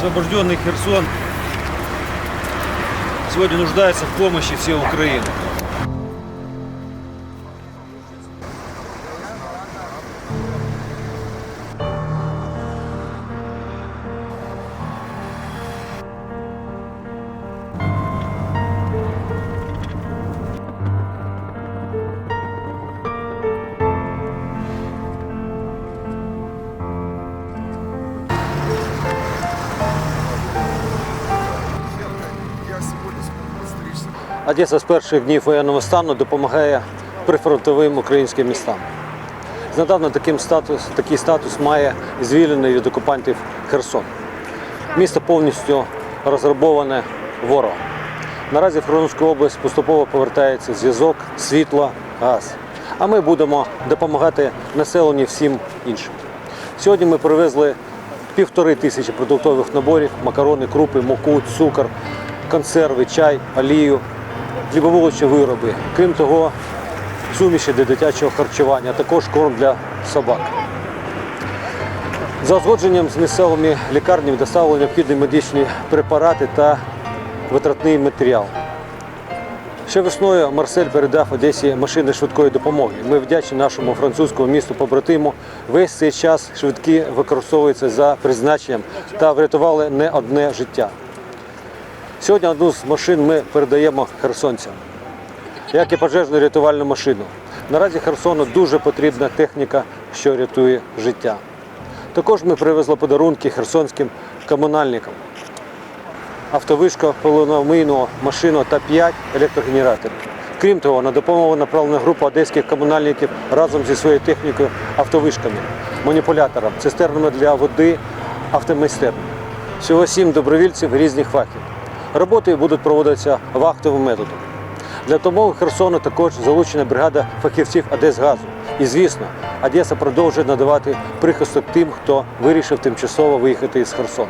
освобожденный Херсон сегодня нуждается в помощи всей Украины. Одеса з перших днів воєнного стану допомагає прифронтовим українським містам. Знедавна таким статус, такий статус має звільнений від окупантів Херсон. Місто повністю розграбоване ворогом. Наразі в Херсонську область поступово повертається зв'язок, світло, газ. А ми будемо допомагати населенню всім іншим. Сьогодні ми привезли півтори тисячі продуктових наборів, макарони, крупи, муку, цукор, консерви, чай, олію, хлібоволочні вироби. Крім того, суміші для дитячого харчування, а також корм для собак. За узгодженням з місцевими лікарнями доставили необхідні медичні препарати та витратний матеріал. Ще весною Марсель передав Одесі машини швидкої допомоги. Ми вдячні нашому французькому місту побратиму. Весь цей час швидкі використовуються за призначенням та врятували не одне життя. Сьогодні одну з машин ми передаємо херсонцям, як і пожежну рятувальну машину. Наразі Херсону дуже потрібна техніка, що рятує життя. Також ми привезли подарунки херсонським комунальникам автовишка полономийну машину та 5 електрогенераторів. Крім того, на допомогу направлена група одеських комунальників разом зі своєю технікою, автовишками, маніпулятором, цистернами для води, автомайстерням. Всього сім добровільців різних фахів. Роботи будуть проводитися вахтовим методом. Для допомоги Херсону також залучена бригада фахівців Одесгазу. І звісно, Одеса продовжує надавати прихисток тим, хто вирішив тимчасово виїхати із Херсону.